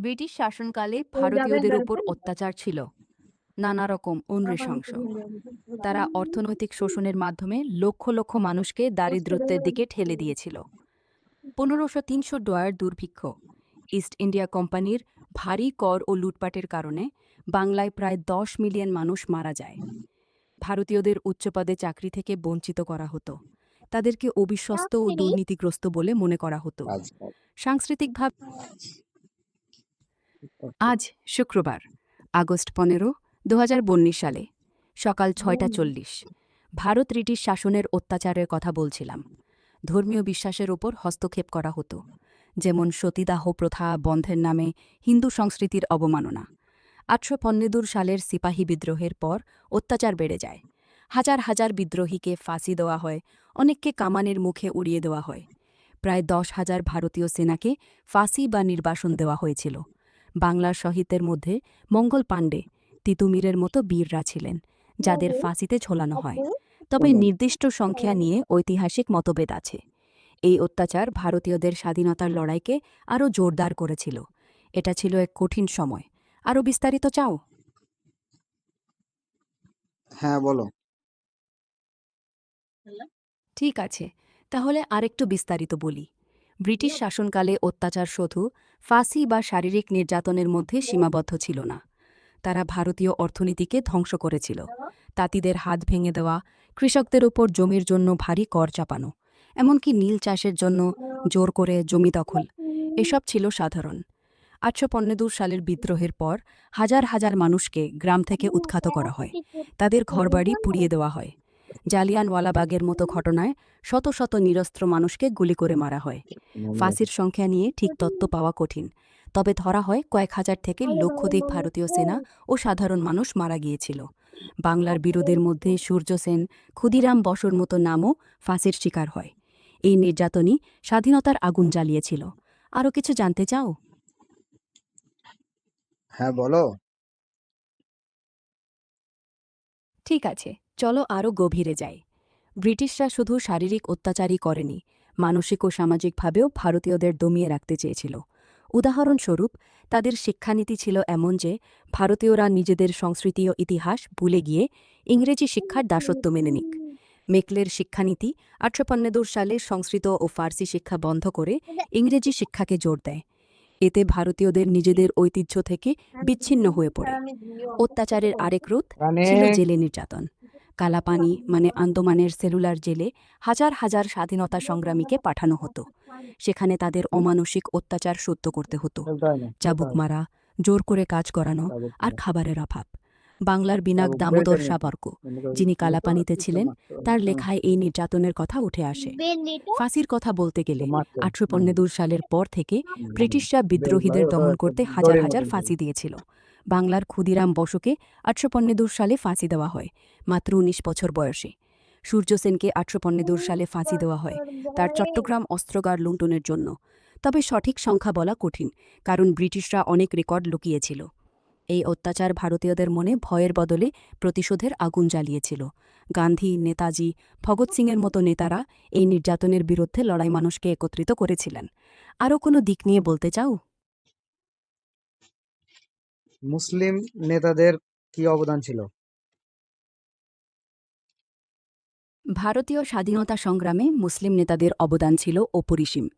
British শাসনকালে ভারতীয়দের উপর অত্যাচার ছিল। নানা রকম অনৃশংস তারা অর্থনৈতিক শোষণের মাধ্যমে লক্ষ লক্ষ মানুষকে দারিদ্রত্বের দিকে ঠেলে দিয়েছিল। পনেরোশো তিনশো ডয়ার দুর্ভিক্ষ। ইস্ট ইন্ডিয়া কোম্পানির ভারী কর ও লুটপাটের কারণে বাংলায় প্রায় দশ মিলিয়ন মানুষ মারা যায়। ভারতীয়দের উচ্চপদে চাকরি থেকে বঞ্চিত করা হতো। তাদেরকে অবিশ্বস্ত ও দুর্নীতিগ্রস্ত বলে মনে করা হতো। সাংস্কৃতিকভাবে আজ শুক্রবার আগস্ট পনেরো দু সালে সকাল ছয়টা চল্লিশ। ভারত ব্রিটিশ শাসনের অত্যাচারের কথা বলছিলাম। ধর্মীয় বিশ্বাসের ওপর হস্তক্ষেপ করা হতো যেমন সতীদাহ প্রথা বন্ধের নামে হিন্দু সংস্কৃতির অবমাননা। আটশো সালের সিপাহী বিদ্রোহের পর অত্যাচার বেড়ে যায়। হাজার হাজার বিদ্রোহীকে ফাঁসি দেওয়া হয় অনেককে কামানের মুখে উড়িয়ে দেওয়া হয়। প্রায় দশ হাজার ভারতীয় সেনাকে ফাঁসি বা নির্বাসন দেওয়া হয়েছিল। বাংলার শহীদদের মধ্যে মঙ্গল পাণ্ডে তিতুমিরের মতো বীররা ছিলেন যাদের ফাঁসিতে ঝোলানো হয়। তবে নির্দিষ্ট সংখ্যা নিয়ে ঐতিহাসিক মতভেদ আছে। এই অত্যাচার ভারতীয়দের স্বাধীনতার লড়াইকে আরও জোরদার করেছিল। এটা ছিল এক কঠিন সময়। আরও বিস্তারিত চাও? হ্যাঁ বলো। ঠিক আছে। তাহলে আরেকটু বিস্তারিত বলি। ব্রিটিশ শাসনকালে অত্যাচার শুধু ফাঁসি বা শারীরিক নির্যাতনের মধ্যে সীমাবদ্ধ ছিল না। তারা ভারতীয় অর্থনীতিকে ধ্বংস করেছিল। তাঁতিদের হাত ভেঙে দেওয়া, কৃষকদের উপর জমির জন্য ভারী কর চাপানো, এমনকি নীল চাষের জন্য জোর করে জমি দখল, এসব ছিল সাধারণ। আটশো পনেরো সালের বিদ্রোহের পর হাজার হাজার মানুষকে গ্রাম থেকে উৎখাত করা হয়। তাদের ঘরবাড়ি পুড়িয়ে দেওয়া হয়। জালিয়ানওয়ালাবাগের মতো ঘটনায় শত শত নিরস্ত্র মানুষকে গুলি করে মারা হয়। ফাঁসির সংখ্যা নিয়ে ঠিক তত্ত্ব পাওয়া কঠিন। তবে ধরা হয় কয়েক হাজার থেকে লক্ষাধিক ভারতীয় সেনা ও সাধারণ মানুষ মারা গিয়েছিল। বাংলার বিরোধের মধ্যে সূর্য সেন ক্ষুদিরাম বসুর মতো নামও ফাঁসির শিকার হয়। এই নির্যাতনই স্বাধীনতার আগুন জ্বালিয়েছিল। আরও কিছু জানতে চাও? হ্যাঁ বলো। ঠিক আছে। চলো আরও গভীরে যাই। ব্রিটিশরা শুধু শারীরিক অত্যাচারই করেনি মানসিক ও সামাজিকভাবেও ভারতীয়দের দমিয়ে রাখতে চেয়েছিল। উদাহরণস্বরূপ তাদের শিক্ষানীতি ছিল এমন যে ভারতীয়রা নিজেদের সংস্কৃতি ও ইতিহাস ভুলে গিয়ে ইংরেজি শিক্ষার দাসত্ব মেনে নিক। মেকলের শিক্ষানীতি আটশো পনেরো সালে সংস্কৃত ও ফার্সি শিক্ষা বন্ধ করে ইংরেজি শিক্ষাকে জোর দেয়। এতে ভারতীয়দের নিজেদের ঐতিহ্য থেকে বিচ্ছিন্ন হয়ে পড়ে। অত্যাচারের আরেক রূপ ছিল জেলে নির্যাতন। কালাপানি মানে আন্দোমানের সেলুলার জেলে হাজার হাজার স্বাধীনতা সংগ্রামীকে পাঠানো হতো। সেখানে তাদের অমানসিক অত্যাচার সত্য করতে হতো। চাবুক মারা জোর করে কাজ করানো আর খাবারের অভাব। বাংলার বিনাক দামোদর সাবর্ক যিনি কালাপানিতে ছিলেন তার লেখায় এই নির্যাতনের কথা উঠে আসে। ফাঁসির কথা বলতে গেলে আটশো পনেরো সালের পর থেকে ব্রিটিশরা বিদ্রোহীদের দমন করতে হাজার হাজার ফাঁসি দিয়েছিল। বাংলার ক্ষুদিরাম বসুকে আটশো পনেরো সালে ফাঁসি দেওয়া হয়, মাত্র উনিশ বছর বয়সে। সূর্য সেনকে আটশো পনেরো সালে ফাঁসি দেওয়া হয়, তার চট্টগ্রাম অস্ত্রগার লুণ্ঠনের জন্য। তবে সঠিক সংখ্যা বলা কঠিন, কারণ ব্রিটিশরা অনেক রেকর্ড লুকিয়েছিল। এই অত্যাচার ভারতীয়দের মনে ভয়ের বদলে প্রতিশোধের আগুন জ্বালিয়েছিল। গান্ধী, নেতাজি, ভগৎ সিংয়ের মতো নেতারা এই নির্যাতনের বিরুদ্ধে লড়াই মানুষকে একত্রিত করেছিলেন। আরও কোনো দিক নিয়ে বলতে চাও? মুসলিম নেতাদের কি অবদান ছিল? ভারতীয় স্বাধীনতা সংগ্রামে মুসলিম নেতাদের অবদান ছিল অপরিসীম।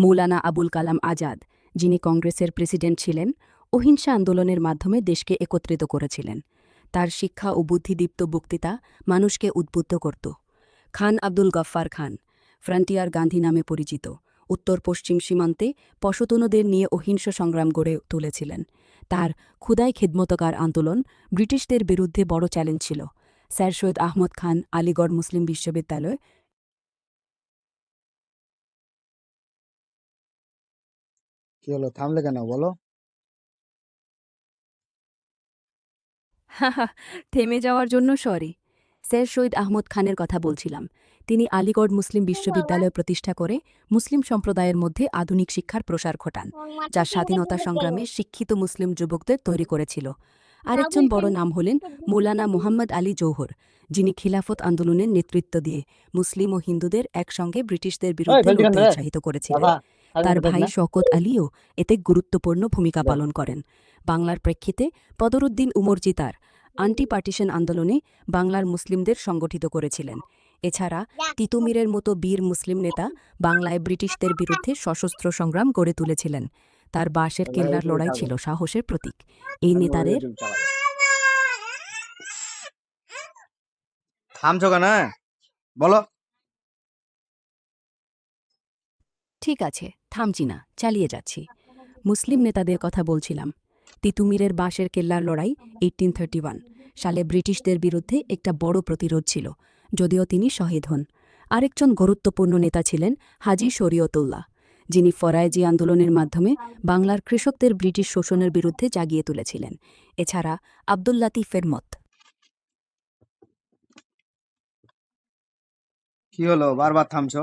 মৌলানা আবুল কালাম আজাদ, যিনি কংগ্রেসের প্রেসিডেন্ট ছিলেন, অহিংসা আন্দোলনের মাধ্যমে দেশকে একত্রিত করেছিলেন। তার শিক্ষা ও বুদ্ধিদীপ্ত বক্তৃতা মানুষকে উদ্বুদ্ধ করত। খান আব্দুল গফ্ফার খান, ফ্রন্টিয়ার গান্ধী নামে পরিচিত উত্তর পশ্চিম সীমান্তে পশতুনদের নিয়ে অহিংস সংগ্রাম গড়ে তুলেছিলেন। তার ক্ষুদায় খিদমতকার আন্দোলন ব্রিটিশদের বিরুদ্ধে বড় চ্যালেঞ্জ ছিল। স্যার সৈয়দ আহমদ খান আলিগড় মুসলিম বিশ্ববিদ্যালয় কি হলো? থামলে কেন? বলো। থেমে যাওয়ার জন্য সরি। স্যার শহীদ আহমদ খানের কথা বলছিলাম। তিনি আলিগড় মুসলিম বিশ্ববিদ্যালয় প্রতিষ্ঠা করে মুসলিম সম্প্রদায়ের মধ্যে আধুনিক শিক্ষার প্রসার ঘটান যা স্বাধীনতা সংগ্রামে শিক্ষিত মুসলিম যুবকদের তৈরি করেছিল। আরেকজন বড় নাম হলেন মৌলানা মোহাম্মদ আলী জৌহর যিনি খিলাফত আন্দোলনের নেতৃত্ব দিয়ে মুসলিম ও হিন্দুদের একসঙ্গে ব্রিটিশদের বিরুদ্ধে লড়তে উৎসাহিত করেছিলেন তার ভাই শওকত আলীও এতে গুরুত্বপূর্ণ ভূমিকা পালন করেন। বাংলার প্রেক্ষিতে বদরুদ্দিন উমরজি তার আন্টি পার্টিশন আন্দোলনে বাংলার মুসলিমদের সংগঠিত করেছিলেন। এছাড়া তিতুমিরের মতো বীর মুসলিম নেতা বাংলায় ব্রিটিশদের বিরুদ্ধে সশস্ত্র সংগ্রাম গড়ে তুলেছিলেন। তার বাঁশের কেল্লার লড়াই ছিল সাহসের প্রতীক। এই নেতাদের থামছো কেন? বলো। ঠিক আছে থামছি না চালিয়ে যাচ্ছি। মুসলিম নেতাদের কথা বলছিলাম। তিতুমিরের বাঁশের কেল্লার লড়াই এইটিন থার্টি সালে ব্রিটিশদের বিরুদ্ধে একটা বড় প্রতিরোধ ছিল। যদিও তিনি শহীদ হন। আরেকজন গুরুত্বপূর্ণ নেতা ছিলেন হাজি শরীয়তুল্লাহ যিনি ফরায়েজি আন্দোলনের মাধ্যমে বাংলার কৃষকদের ব্রিটিশ শোষণের বিরুদ্ধে জাগিয়ে তুলেছিলেন। এছাড়া আব্দুল লাতিফের মত। কি হলো? বারবার থামছো?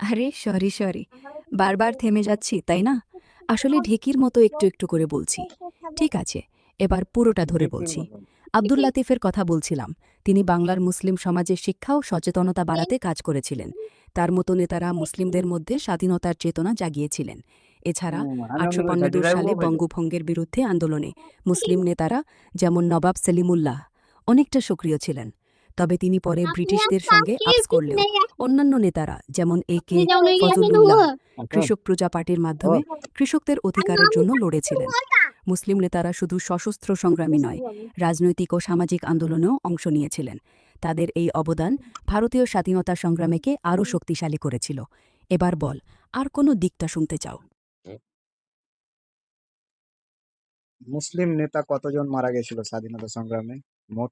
আরে সরি সরি। বারবার থেমে যাচ্ছি তাই না? আসলে ঢেকির মতো একটু একটু করে বলছি। ঠিক আছে। এবার পুরোটা ধরে বলছি। আব্দুল লাতিফের কথা বলছিলাম। তিনি বাংলার মুসলিম সমাজে শিক্ষা ও সচেতনতা বাড়াতে কাজ করেছিলেন। তার মতো নেতারা মুসলিমদের মধ্যে স্বাধীনতার চেতনা জাগিয়েছিলেন। এছাড়া আটশো পনেরো সালে বঙ্গভঙ্গের বিরুদ্ধে আন্দোলনে মুসলিম নেতারা যেমন নবাব সেলিমুল্লাহ অনেকটা সক্রিয় ছিলেন। তবে তিনি পরে ব্রিটিশদের সঙ্গে আপস করলেও অন্যান্য নেতারা যেমন এ কে ফজলুল্লাহ কৃষক প্রজা পার্টির মাধ্যমে কৃষকদের অধিকারের জন্য লড়েছিলেন। মুসলিম নেতারা শুধু সশস্ত্র সংগ্রামী নয়, রাজনৈতিক ও সামাজিক আন্দোলনেও অংশ নিয়েছিলেন। তাদের এই অবদান ভারতীয় স্বাধীনতা সংগ্রামেকে আরও শক্তিশালী করেছিল। এবার বল, আর কোনো দিকটা শুনতে চাও? মুসলিম নেতা কতজন মারা গেছিল স্বাধীনতা সংগ্রামে? মোট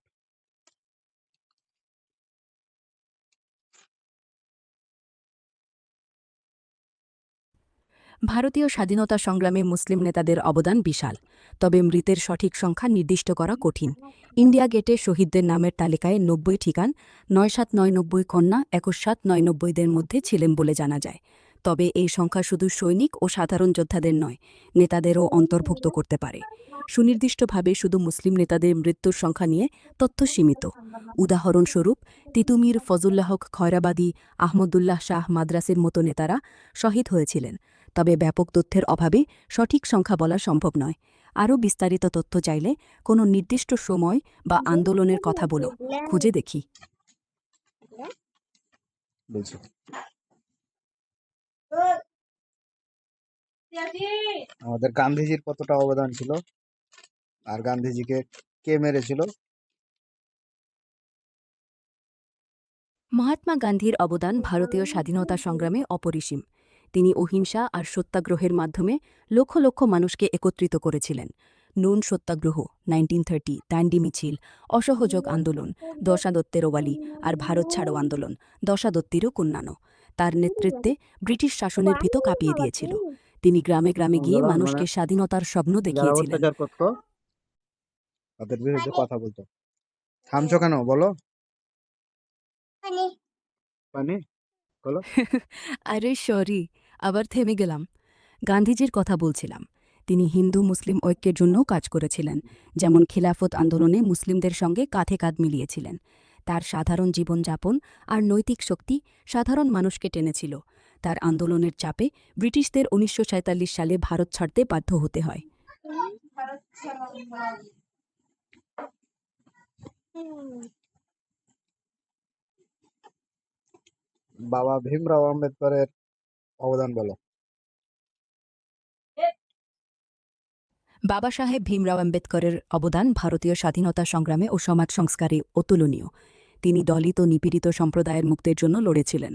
ভারতীয় স্বাধীনতা সংগ্রামে মুসলিম নেতাদের অবদান বিশাল। তবে মৃতের সঠিক সংখ্যা নির্দিষ্ট করা কঠিন। ইন্ডিয়া গেটে শহীদদের নামের তালিকায় নব্বই ঠিকান, নয় সাত নয় নব্বই কন্যা, একুশ সাত নয় নব্বইদের মধ্যে ছিলেন বলে জানা যায়। তবে এই সংখ্যা শুধু সৈনিক ও সাধারণ যোদ্ধাদের নয়, নেতাদেরও অন্তর্ভুক্ত করতে পারে। সুনির্দিষ্টভাবে শুধু মুসলিম নেতাদের মৃত্যুর সংখ্যা নিয়ে তথ্য সীমিত। উদাহরণস্বরূপ, তিতুমির ফজুল্লাহক খয়রাবাদী, আহমদুল্লাহ শাহ মাদ্রাসের মতো নেতারা শহীদ হয়েছিলেন। তবে ব্যাপক তথ্যের অভাবে সঠিক সংখ্যা বলা সম্ভব নয়। আরও বিস্তারিত তথ্য চাইলে কোনো নির্দিষ্ট সময় বা আন্দোলনের কথা বলো। খুঁজে দেখি। আমাদের গান্ধীজির কতটা অবদান ছিল? আর গান্ধীজিকে কে মেরেছিল? মহাত্মা গান্ধীর অবদান ভারতীয় স্বাধীনতা সংগ্রামে অপরিসীম। তিনি অহিংসা আর সত্যাগ্রহের মাধ্যমে লক্ষ লক্ষ মানুষকে একত্রিত করেছিলেন। নুন সত্যাগ্রহ নাইনটিন থার্টি দান্ডি মিছিল অসহযোগ আন্দোলন দশাদত্তের ওয়ালি আর ভারত ছাড়ো আন্দোলন দশাদত্তিরও কন্যানো। তার নেতৃত্বে ব্রিটিশ শাসনের ভিত কাঁপিয়ে দিয়েছিল। তিনি গ্রামে গ্রামে গিয়ে মানুষকে মানে- স্বাধীনতার স্বপ্ন দেখিয়েছিলেন। তাদের বিরুদ্ধে কথা বলতো। থামছো কেন বলো। পানি আরে সরি। আবার থেমে গেলাম। গান্ধীজির কথা বলছিলাম। তিনি হিন্দু, মুসলিম ঐক্যের জন্যও কাজ করেছিলেন, যেমন খিলাফত আন্দোলনে মুসলিমদের সঙ্গে কাঁধে কাঁধ মিলিয়েছিলেন। তার সাধারণ জীবনযাপন আর নৈতিক শক্তি সাধারণ মানুষকে টেনেছিল। তার আন্দোলনের চাপে ব্রিটিশদের উনিশশো সালে ভারত ছাড়তে বাধ্য হতে হয়। বাবা ভীমরাও আম্বেদকরের অবদান বলো। বাবা সাহেব ভীমরাও আম্বেদকরের অবদান ভারতীয় স্বাধীনতা সংগ্রামে ও সমাজ সংস্কারে অতুলনীয়। তিনি দলিত নিপীড়িত সম্প্রদায়ের মুক্তের জন্য লড়েছিলেন।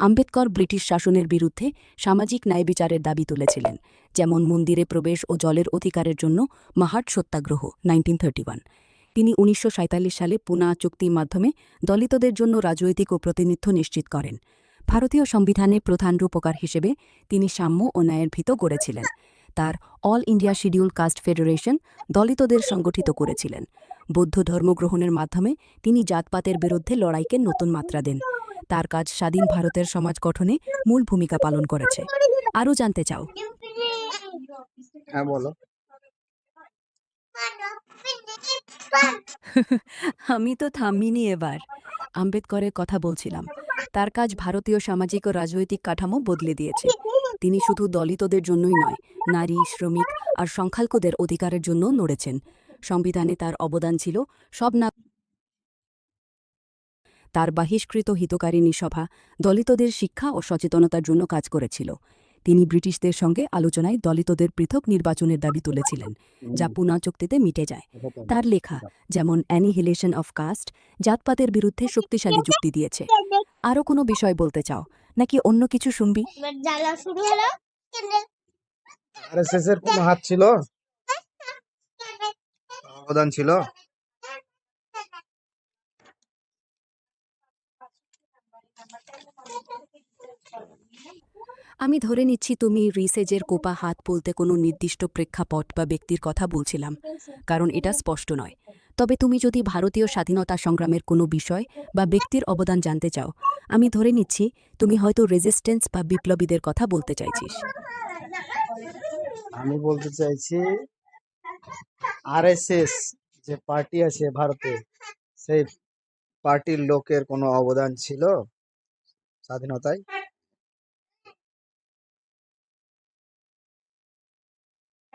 আম্বেদকর ব্রিটিশ শাসনের বিরুদ্ধে সামাজিক ন্যায় বিচারের দাবি তুলেছিলেন, যেমন মন্দিরে প্রবেশ ও জলের অধিকারের জন্য মাহাট সত্যাগ্রহ, নাইনটিন তিনি উনিশশো সালে পুনা চুক্তির মাধ্যমে দলিতদের জন্য রাজনৈতিক ও প্রতিনিধিত্ব নিশ্চিত করেন। ভারতীয় সংবিধানে প্রধান রূপকার হিসেবে তিনি সাম্য ও ন্যায়ের ভিত গড়েছিলেন। তার all India scheduled caste federation দলিতদের সংগঠিত করেছিলেন। বৌদ্ধ ধর্মগ্রহণের মাধ্যমে তিনি জাতপাতের বিরুদ্ধে লড়াইকে নতুন মাত্রা দেন। তার কাজ স্বাধীন ভারতের সমাজ গঠনে মূল ভূমিকা পালন করেছে। আরও জানতে চাও? হ্যাঁ বলো। আমি তো থামিনি এবার। আম্বেদকরের কথা বলছিলাম। তার কাজ ভারতীয় সামাজিক ও রাজনৈতিক কাঠামো বদলে দিয়েছে। তিনি শুধু দলিতদের জন্যই নয়, নারী, শ্রমিক আর সংখ্যালঘুদের অধিকারের জন্য নড়েছেন সংবিধানে তার অবদান ছিল সব না তার বাহিষ্কৃত হিতকারিণী সভা দলিতদের শিক্ষা ও সচেতনতার জন্য কাজ করেছিল। তিনি ব্রিটিশদের সঙ্গে আলোচনায় দলিতদের পৃথক নির্বাচনের দাবি তুলেছিলেন যা পুনা চুক্তিতে মিটে যায়। তার লেখা যেমন অ্যানিহিলেশন অফ কাস্ট জাতপাতের বিরুদ্ধে শক্তিশালী যুক্তি দিয়েছে। আরও কোনো বিষয় বলতে চাও? নাকি অন্য কিছু শুনবি? আরএসএস এর কোনো হাত ছিল? অবদান ছিল? আমি ধরে নিচ্ছি তুমি রিসেজের কোপা হাত বলতে কোনো নির্দিষ্ট প্রেক্ষাপট বা ব্যক্তির কথা বলছিলাম, কারণ এটা স্পষ্ট নয়। তবে তুমি যদি ভারতীয় স্বাধীনতা সংগ্রামের কোনো বিষয় বা ব্যক্তির অবদান জানতে চাও, আমি ধরে নিচ্ছি তুমি হয়তো রেজিস্ট্যান্স বা বিপ্লবীদের কথা বলতে চাইছিস। আমি বলতে চাইছি, আরএসএস যে পার্টি আছে ভারতে, সেই পার্টির লোকের কোনো অবদান ছিল স্বাধীনতায়?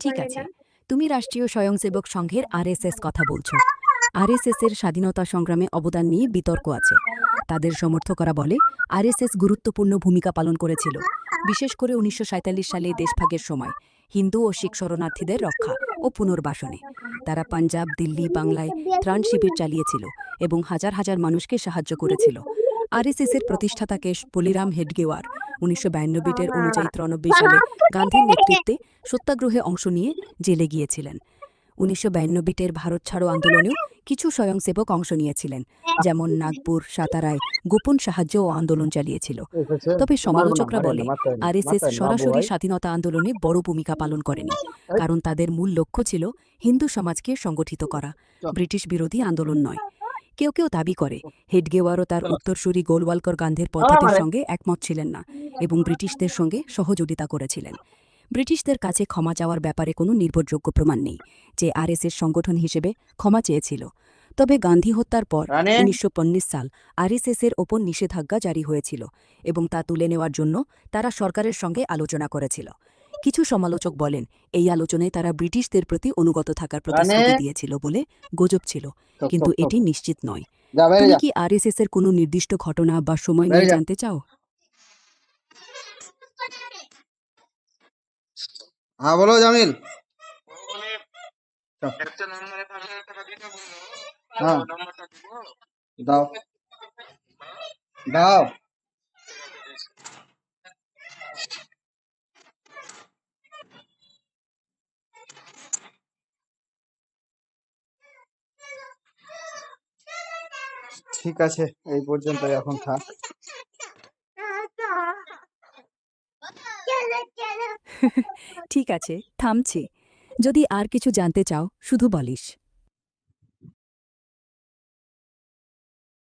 ঠিক আছে। তুমি রাষ্ট্রীয় স্বয়ংসেবক সংঘের আরএসএস কথা বলছো। আরএসএস এর স্বাধীনতা সংগ্রামে অবদান নিয়ে বিতর্ক আছে। তাদের সমর্থকরা বলে আরএসএস গুরুত্বপূর্ণ ভূমিকা পালন করেছিল। বিশেষ করে উনিশশো সালে দেশভাগের সময়। হিন্দু ও শিখ শরণার্থীদের রক্ষা ও পুনর্বাসনে। তারা পাঞ্জাব দিল্লি বাংলায় ত্রাণ শিবির চালিয়েছিল এবং হাজার হাজার মানুষকে সাহায্য করেছিল। আরএসএস এর প্রতিষ্ঠাতা কেশ বলিরাম হেডগেওয়ার উনিশশো বিয়ানব্বইটের অনুযায়ী ত্রানব্বই সালে গান্ধীর নেতৃত্বে সত্যাগ্রহে অংশ নিয়ে জেলে গিয়েছিলেন। উনিশশো বিয়ানব্বইটের ভারত ছাড়ো আন্দোলনেও কিছু স্বয়ংসেবক অংশ নিয়েছিলেন যেমন নাগপুর সাতারায় গোপন সাহায্য ও আন্দোলন চালিয়েছিল। তবে সমালোচকরা বলে আরএসএস সরাসরি স্বাধীনতা আন্দোলনে বড় ভূমিকা পালন করেনি কারণ তাদের মূল লক্ষ্য ছিল হিন্দু সমাজকে সংগঠিত করা। ব্রিটিশ বিরোধী আন্দোলন নয় কেউ কেউ দাবি করে হেডগেওয়ারও তার উত্তরসূরি গোলওয়ালকর গান্ধীর পদ্ধতির সঙ্গে একমত ছিলেন না এবং ব্রিটিশদের সঙ্গে সহযোগিতা করেছিলেন। ব্রিটিশদের কাছে ক্ষমা চাওয়ার ব্যাপারে কোনো নির্ভরযোগ্য প্রমাণ নেই যে আরএসএস সংগঠন হিসেবে ক্ষমা চেয়েছিল। তবে গান্ধী হত্যার পর? উনিশশো সাল আর আরএসএসের ওপর নিষেধাজ্ঞা জারি হয়েছিল এবং তা তুলে নেওয়ার জন্য তারা সরকারের সঙ্গে আলোচনা করেছিল। কিছু সমালোচক বলেন এই আলোচনায় তারা ব্রিটিশদের প্রতি অনুগত থাকার প্রতিশ্রুতি দিয়েছিল বলে গুজব ছিল। কিন্তু এটি নিশ্চিত নয়। তুমি কি আরএসএস এর কোনো নির্দিষ্ট ঘটনা বা সময় নিয়ে জানতে চাও? হ্যাঁ বলো জামিল। একটা নম্বরে থাকলে টাকা দিতে বলব হ্যাঁ। নম্বরটা দিব দাও দাও ঠিক আছে, এই পর্যন্ত এখন থাক। ঠিক আছে, থামছি যদি আর কিছু জানতে চাও, শুধু বলিস